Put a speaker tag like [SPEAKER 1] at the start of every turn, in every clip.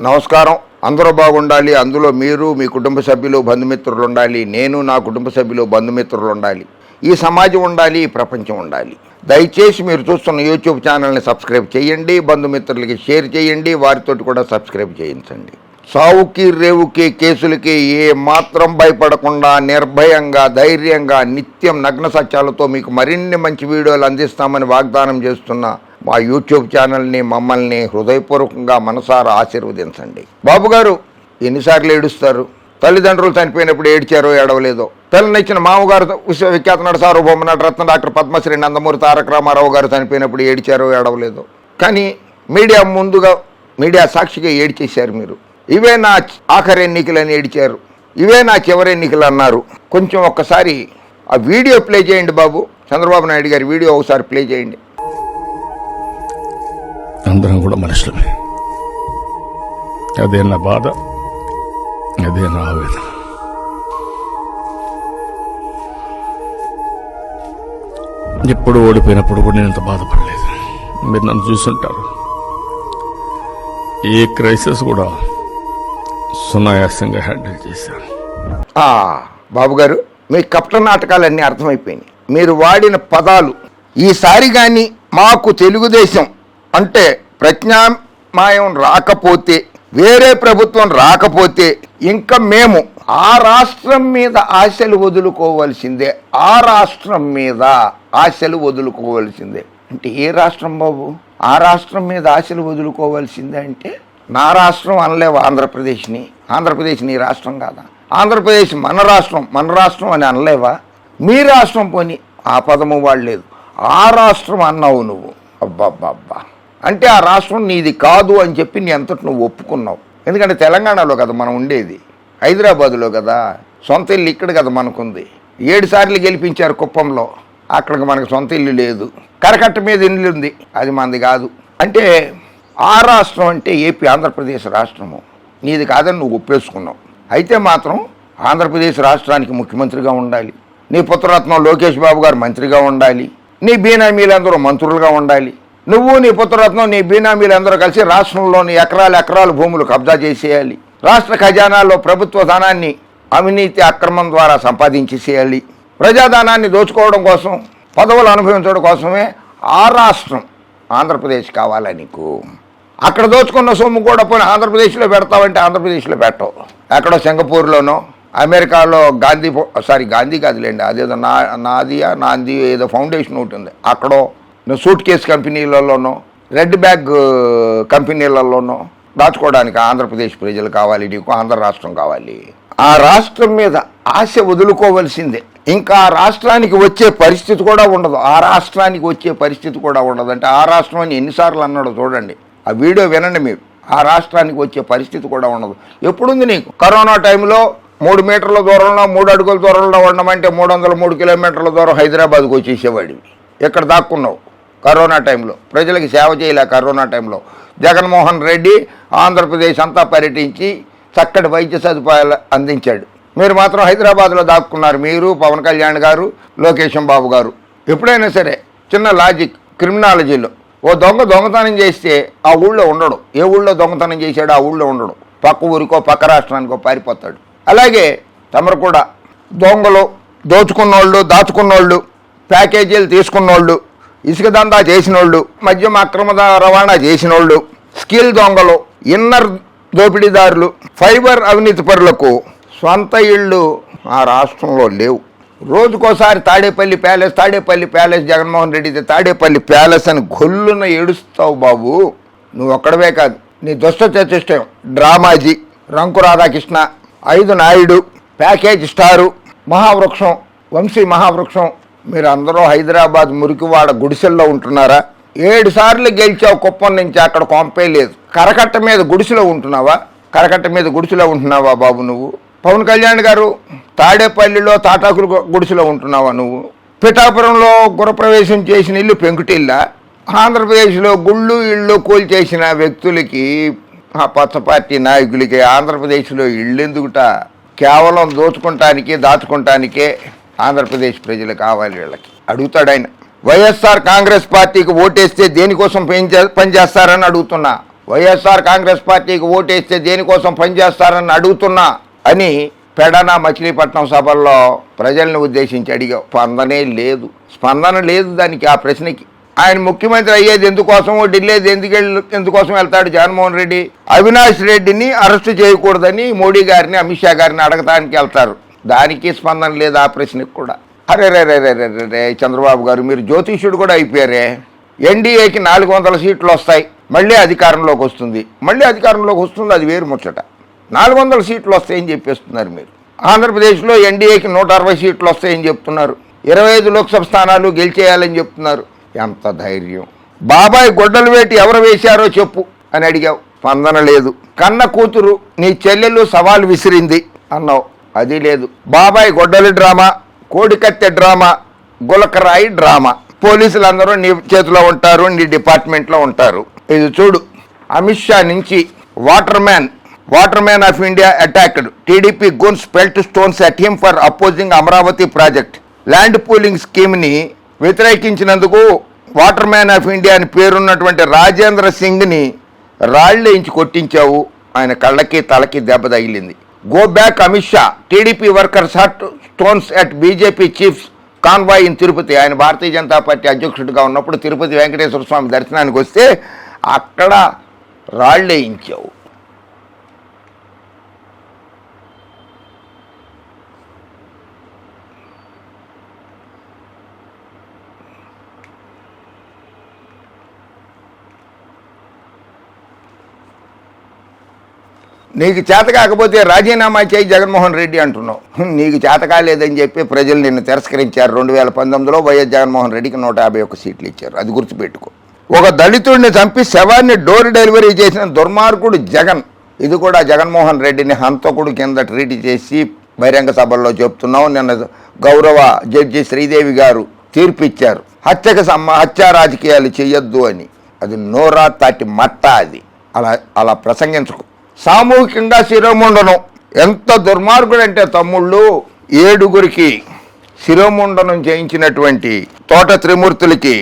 [SPEAKER 1] నమస్కారం. అందరూ బాగుండాలి. అందులో మీరు మీ కుటుంబ సభ్యులు బంధుమిత్రులు ఉండాలి. నేను నా కుటుంబ సభ్యులు బంధుమిత్రులు ఉండాలి. ఈ సమాజం ఉండాలి ఈ ప్రపంచం ఉండాలి. దయచేసి మీరు చూస్తున్న యూట్యూబ్ ఛానల్ని సబ్స్క్రైబ్ చేయండి. బంధుమిత్రులకి షేర్ చేయండి. వారితో కూడా సబ్స్క్రైబ్ చేయించండి. సావుకి రేవుకి కేసులకి ఏ మాత్రం భయపడకుండా నిర్భయంగా ధైర్యంగా నిత్యం నగ్న సత్యాలతో మీకు మరిన్ని మంచి వీడియోలు అందిస్తామని వాగ్దానం చేస్తున్న మా యూట్యూబ్ ఛానల్ని మమ్మల్ని హృదయపూర్వకంగా మనసారా ఆశీర్వదించండి. బాబు గారు ఎన్నిసార్లు ఏడుస్తారు? తల్లిదండ్రులు చనిపోయినప్పుడు ఏడ్చారో ఏడవలేదో? తల్లినిచ్చిన మామగారు విశ్వవిఖ్యాత నడు సార్వభౌమ నట రత్న డాక్టర్ పద్మశ్రీ నందమూరి తారక రామారావు గారు చనిపోయినప్పుడు ఏడ్చారో ఏడవలేదో? కానీ మీడియా ముందుగా మీడియా సాక్షిగా ఏడ్చేశారు మీరు. ఇవే నా ఆఖరి ఎన్నికలని ఏడిచారు. ఇవే నా చివరి ఎన్నికలు అన్నారు. కొంచెం ఒక్కసారి ఆ వీడియో ప్లే చేయండి బాబు. చంద్రబాబు నాయుడు గారి వీడియో ఒకసారి ప్లే చేయండి.
[SPEAKER 2] అందరం కూడా మనుషులమే. అదే నా బాధ అదే నా ఆవేదన. ఎప్పుడు ఓడిపోయినప్పుడు కూడా నేను ఇంత బాధపడలేదు. మీరు నన్ను చూసుంటారు. ఏ క్రైసిస్ కూడా సునాయాసంగా హ్యాండిల్ చేశాను.
[SPEAKER 1] బాబు గారు మీ కప్ట నాటకాలన్నీ అర్థమైపోయినాయి. మీరు వాడిన పదాలు ఈసారి కానీ మాకు తెలుగుదేశం అంటే ప్రజ్ఞామాయం రాకపోతే వేరే ప్రభుత్వం రాకపోతే ఇంకా మేము ఆ రాష్ట్రం మీద ఆశలు వదులుకోవాల్సిందే. ఆ రాష్ట్రం మీద ఆశలు వదులుకోవాల్సిందే. అంటే ఏ రాష్ట్రం బాబు? ఆ రాష్ట్రం మీద ఆశలు వదులుకోవాల్సిందే అంటే నా రాష్ట్రం అనలేవు ఆంధ్రప్రదేశ్ని. ఆంధ్రప్రదేశ్ నీ రాష్ట్రం కాదా? ఆంధ్రప్రదేశ్ మన రాష్ట్రం మన రాష్ట్రం అని అనలేవా? మీ రాష్ట్రం పోని ఆ పదము వాడలేదు ఆ రాష్ట్రం అన్నావు నువ్వు. అబ్బబ్బబ్బా. అంటే ఆ రాష్ట్రం నీది కాదు అని చెప్పి నీ అంతటి నువ్వు ఒప్పుకున్నావు. ఎందుకంటే తెలంగాణలో కదా మనం ఉండేది. హైదరాబాదులో కదా. సొంత ఇల్లు ఇక్కడ కదా మనకుంది. ఏడు సార్లు గెలిపించారు కుప్పంలో. అక్కడికి మనకు సొంత ఇల్లు లేదు. కరకట్ట మీద ఇల్లు ఉంది. అది మనది కాదు. అంటే ఆ రాష్ట్రం అంటే ఏపీ ఆంధ్రప్రదేశ్ రాష్ట్రము. నీది కాదని నువ్వు ఒప్పేసుకున్నావు. అయితే మాత్రం ఆంధ్రప్రదేశ్ రాష్ట్రానికి ముఖ్యమంత్రిగా ఉండాలి. నీ పుత్రరత్నం లోకేష్ బాబు గారు మంత్రిగా ఉండాలి. నీ బీనామీలందరూ మంత్రులుగా ఉండాలి. నువ్వు నీ పుత్రరత్నం నీ బీనామీలందరూ కలిసి రాష్ట్రంలోని ఎకరాలు ఎకరాలు భూములు కబ్జా చేసేయాలి. రాష్ట్ర ఖజానాలో ప్రభుత్వ ధనాన్ని అవినీతి అక్రమం ద్వారా సంపాదించేసేయాలి. ప్రజాధనాన్ని దోచుకోవడం కోసం పదవులు అనుభవించడం కోసమే ఆ రాష్ట్రం ఆంధ్రప్రదేశ్ కావాలా నీకు. అక్కడ దోచుకున్న సొమ్ము కూడా పోయి ఆంధ్రప్రదేశ్లో పెడతావంటే ఆంధ్రప్రదేశ్లో పెట్టవు. ఎక్కడో సింగపూర్లోనో అమెరికాలో గాంధీ సారీ గాంధీ కాదులేండి అదేదో నా నాదియా నాంది ఏదో ఫౌండేషన్ ఒకటి ఉంది. అక్కడో సూట్ కేస్ కంపెనీలలోనో రెడ్ బ్యాగ్ కంపెనీలలోనో దాచుకోవడానికి ఆంధ్రప్రదేశ్ ప్రజలు కావాలి నీకు ఆంధ్ర రాష్ట్రం కావాలి. ఆ రాష్ట్రం మీద ఆశ వదులుకోవలసిందే. ఇంకా ఆ రాష్ట్రానికి వచ్చే పరిస్థితి కూడా ఉండదు. ఆ రాష్ట్రానికి వచ్చే పరిస్థితి కూడా ఉండదు. అంటే ఆ రాష్ట్రం అని ఎన్నిసార్లు అన్నాడో చూడండి. ఆ వీడియో వినండి మీరు. ఆ రాష్ట్రానికి వచ్చే పరిస్థితి కూడా ఉండదు. ఎప్పుడుంది నీకు? కరోనా టైంలో మూడు మీటర్ల దూరంలో మూడు అడుగుల దూరంలో ఉండమంటే మూడు వందల మూడు కిలోమీటర్ల దూరం హైదరాబాద్కు వచ్చేసేవాడివి. ఇక్కడ దాక్కున్నావు? కరోనా టైంలో. ప్రజలకు సేవ చేయలే కరోనా టైంలో. జగన్మోహన్ రెడ్డి ఆంధ్రప్రదేశ్ అంతా పర్యటించి చక్కటి వైద్య సదుపాయాలు అందించాడు. మీరు మాత్రం హైదరాబాద్లో దాక్కున్నారు మీరు పవన్ కళ్యాణ్ గారు లోకేశం బాబు గారు. ఎప్పుడైనా సరే చిన్న లాజిక్ క్రిమినాలజీలో. ఓ దొంగ దొంగతనం చేస్తే ఆ ఊళ్ళో ఉండడు. ఏ ఊళ్ళో దొంగతనం చేశాడో ఆ ఊళ్ళో ఉండడు. పక్క ఊరికో పక్క రాష్ట్రానికో పారిపోతాడు. అలాగే తమరు కూడా దొంగలు దోచుకున్నోళ్ళు దాచుకున్నోళ్ళు ప్యాకేజీలు తీసుకున్నోళ్ళు ఇసుక దందా చేసినోళ్ళు మద్యం అక్రమ రవాణా చేసినోళ్ళు స్కిల్ దొంగలు ఇన్నర్ దోపిడీదారులు ఫైబర్ అవినీతి పరులకు సొంత ఇళ్ళు ఆ రాష్ట్రంలో లేవు. రోజుకోసారి Tadepalli palace Tadepalli palace Jaganmohan Reddy Tadepalli palace అని గొల్లున ఏడుస్తావు బాబు. నువ్వు ఒక్కడవే కాదు. నీ దుష్ట చతుష్టయం డ్రామాజీ రంకు రాధాకృష్ణ ఐదు నాయుడు ప్యాకేజ్ స్టారు మహావృక్షం వంశీ మహావృక్షం. మీరు అందరూ హైదరాబాద్ మురికివాడ గుడిసెల్లో ఉంటున్నారా? ఏడు సార్లు గెలిచావు కుప్పం నుంచి అక్కడ కొంపే లేదు. కరకట్ట మీద గుడిసెలో ఉంటున్నావా? కరకట్ట మీద గుడిసెలో ఉంటున్నావా బాబు నువ్వు? పవన్ కళ్యాణ్ గారు తాడేపల్లిలో తాటాకులు గుడిసెలో ఉంటున్నావా నువ్వు? పిఠాపురంలో గురప్రవేశం చేసిన ఇల్లు పెంకుటిల్ల? ఆంధ్రప్రదేశ్లో గుళ్ళు ఇళ్ళు కూల్చేసిన వ్యక్తులకి ఆ పచ్చ పార్టీ నాయకులకి ఆంధ్రప్రదేశ్లో ఇళ్ళు ఎందుకుట? కేవలం దోచుకుంటానికి దాచుకుంటానికే ఆంధ్రప్రదేశ్ ప్రజలు కావాలి వీళ్ళకి. అడుగుతాడు ఆయన. వైఎస్ఆర్ కాంగ్రెస్ పార్టీకి ఓటేస్తే దేనికోసం పనిచేస్తారని అడుగుతున్నా. వైఎస్ఆర్ కాంగ్రెస్ పార్టీకి ఓటేస్తే దేనికోసం పనిచేస్తారని అడుగుతున్నా. అని పెడన మచిలీపట్నం సభల్లో ప్రజల్ని ఉద్దేశించి అడిగా స్పందనే లేదు. స్పందన లేదు దానికి ఆ ప్రశ్నకి. ఆయన ముఖ్యమంత్రి అయ్యేది ఎందుకోసం ఢిల్లీది ఎందుకు ఎందుకోసం వెళ్తాడు జగన్మోహన్ రెడ్డి? అవినాష్ రెడ్డిని అరెస్ట్ చేయకూడదని మోడీ గారిని అమిత్ షా గారిని అడగటానికి వెళ్తారు. దానికి స్పందన లేదు ఆ ప్రశ్నకి కూడా? అరే రే రే రే రే రే చంద్రబాబు గారు మీరు జ్యోతిష్యుడు కూడా అయిపోయారే? ఎన్డీఏకి నాలుగు వందల సీట్లు వస్తాయి. మళ్ళీ అధికారంలోకి వస్తుంది. మళ్ళీ అధికారంలోకి వస్తుంది అది వేరు ముచ్చట. నాలుగు వందల సీట్లు వస్తాయని చెప్పేస్తున్నారు మీరు. ఆంధ్రప్రదేశ్లో ఎన్డీఏకి నూట అరవై సీట్లు వస్తాయని చెప్తున్నారు. ఇరవై ఐదు లోక్సభ స్థానాలు గెలిచేయాలని చెప్తున్నారు. ఎంత ధైర్యం. బాబాయ్ గొడ్డలు వేటి ఎవరు వేశారో చెప్పు అని అడిగావు. స్పందన లేదు. కన్న కూతురు నీ చెల్లెలు సవాల్ విసిరింది అన్నావు. అది లేదు. బాబాయ్ గొడ్డలి డ్రామా కోడికత్తె డ్రామా గులకరాయి డ్రామా. పోలీసులు అందరూ నీ చేతిలో ఉంటారు నీ డిపార్ట్మెంట్లో ఉంటారు. ఇది చూడు. అమిత్ షా నుంచి water man water man of India attacked TDP goons pelt stones at him for opposing Amaravati project land pooling స్కీమ్ని వ్యతిరేకించినందుకు వాటర్ మ్యాన్ ఆఫ్ ఇండియా అని పేరున్నటువంటి రాజేంద్ర సింగ్ని రాళ్ళేయించి కొట్టించావు. ఆయన కళ్ళకి తలకి దెబ్బ తగిలింది. Go back Amit Shah TDP workers hurl stones at BJP chief convoy in Tirupati ఆయన భారతీయ జనతా పార్టీ అధ్యక్షుడిగా ఉన్నప్పుడు తిరుపతి వెంకటేశ్వర స్వామి దర్శనానికి వస్తే అక్కడ రాళ్ళేయించావు నీకు చేత కాకపోతే రాజీనామా చేయి జగన్మోహన్ రెడ్డి అంటున్నావు. నీకు చేత కాలేదని చెప్పి ప్రజలు నిన్ను తిరస్కరించారు. రెండు వేల పంతొమ్మిదిలో వైఎస్ జగన్మోహన్ రెడ్డికి నూట యాభై ఒక్క సీట్లు ఇచ్చారు. అది గుర్తుపెట్టుకో. ఒక దళితుడిని చంపి శవాన్ని డోర్ డెలివరీ చేసిన దుర్మార్గుడు జగన్. ఇది కూడా జగన్మోహన్ రెడ్డిని హంతకుడు కింద ట్రీట్ చేసి బహిరంగ సభల్లో చెప్తున్నావు. నిన్న గౌరవ జడ్జి శ్రీదేవి గారు తీర్పిచ్చారు. హత్యకు సమ్మ హత్యా రాజకీయాలు చేయొద్దు అని. అది నోరా తాటి మట్ట అది. అలా అలా ప్రసంగించుకో. సామూహికంగా శిరోముండనం. ఎంత దుర్మార్గుడంటే తమ్ముళ్ళు ఏడుగురికి శిరోముండనం చేయించినటువంటి తోట త్రిమూర్తులకి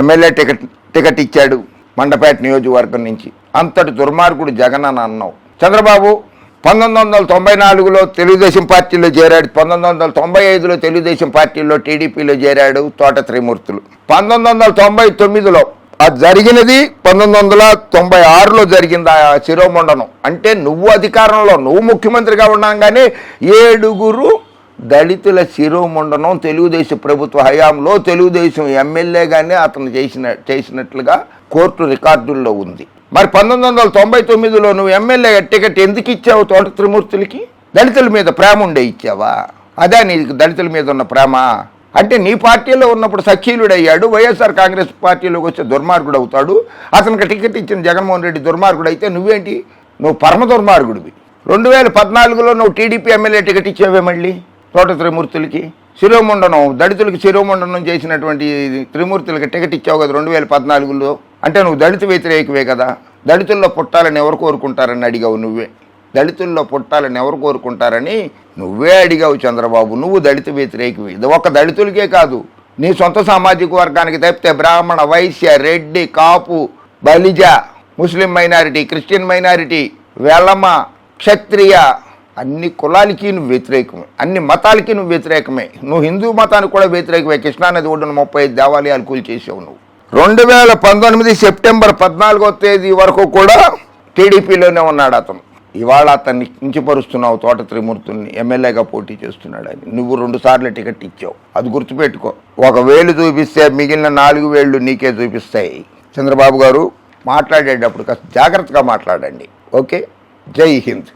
[SPEAKER 1] ఎమ్మెల్యే టికెట్ టికెట్ ఇచ్చాడు మండపేట నియోజకవర్గం నుంచి. అంతటి దుర్మార్గుడు జగన్ అని అన్నావు. చంద్రబాబు పంతొమ్మిది వందల తొంభై నాలుగులో తెలుగుదేశం పార్టీలో చేరాడు. పంతొమ్మిది వందల తొంభై ఐదులో తెలుగుదేశం పార్టీలో టీడీపీలో చేరాడు తోట త్రిమూర్తులు. పంతొమ్మిది వందల తొంభై తొమ్మిదిలో అది జరిగినది పంతొమ్మిది వందల తొంభై ఆరులో జరిగింది ఆ శిరోమండనం. అంటే నువ్వు అధికారంలో నువ్వు ముఖ్యమంత్రిగా ఉండగానే ఏడుగురు దళితుల శిరోమండనం తెలుగుదేశం ప్రభుత్వ హయాంలో తెలుగుదేశం ఎమ్మెల్యేగానే అతను చేసిన చేసినట్లుగా కోర్టు రికార్డుల్లో ఉంది. మరి పంతొమ్మిది వందల తొంభై తొమ్మిదిలో నువ్వు ఎమ్మెల్యే టికెట్ ఎందుకు ఇచ్చావు తోట త్రిమూర్తులకి? దళితుల మీద ప్రేమ ఉండే ఇచ్చావా? అదే నీకు దళితుల మీద ఉన్న ప్రేమ. అంటే నీ పార్టీలో ఉన్నప్పుడు సఖీలుడు అయ్యాడు వైఎస్ఆర్ కాంగ్రెస్ పార్టీలోకి వచ్చే దుర్మార్గుడు అవుతాడు అతనికి టికెట్ ఇచ్చిన జగన్మోహన్ రెడ్డి దుర్మార్గుడు అయితే నువ్వేంటి? నువ్వు పరమ దుర్మార్గుడివి. రెండు వేల పద్నాలుగులో నువ్వు టీడీపీ ఎమ్మెల్యే టికెట్ ఇచ్చావే మళ్ళీ తోట త్రిమూర్తులకి? శిరోముండనం దళితులకి శిరోముండనం చేసినటువంటి త్రిమూర్తులకి టికెట్ ఇచ్చావు కదా రెండు వేల పద్నాలుగులో. అంటే నువ్వు దళిత వ్యతిరేకవే కదా. దళితుల్లో పుట్టాలని ఎవరు కోరుకుంటారని అడిగావు నువ్వే. దళితుల్లో పుట్టాలని ఎవరు కోరుకుంటారని నువ్వే అడిగావు చంద్రబాబు. నువ్వు దళిత వ్యతిరేకవి. ఇది ఒక దళితులకే కాదు. నీ సొంత సామాజిక వర్గానికి తప్పితే బ్రాహ్మణ వైశ్య రెడ్డి కాపు బలిజ ముస్లిం మైనారిటీ క్రిస్టియన్ మైనారిటీ వెలమ క్షత్రియ అన్ని కులాలకి నువ్వు వ్యతిరేకమే. అన్ని మతాలకి నువ్వు వ్యతిరేకమే. నువ్వు హిందూ మతానికి కూడా వ్యతిరేకమే. కృష్ణానది ఒడ్డున ముప్పై ఐదు దేవాలయాలు కూల్చేసావు నువ్వు. రెండు వేల పంతొమ్మిది సెప్టెంబర్ పద్నాలుగో తేదీ వరకు కూడా టీడీపీలోనే ఉన్నాడు అతను. ఇవాళ అతన్ని కించపరుస్తున్నావు తోట త్రిమూర్తుల్ని ఎమ్మెల్యేగా పోటీ చేస్తున్నాడని నువ్వు రెండు సార్లు టికెట్ ఇచ్చావు. అది గుర్తుపెట్టుకో. ఒక వేలు చూపిస్తే మిగిలిన నాలుగు వేళ్ళు నీకే చూపిస్తాయి. చంద్రబాబు గారు మాట్లాడేటప్పుడు కాస్త జాగ్రత్తగా మాట్లాడండి. ఓకే? జై హింద్.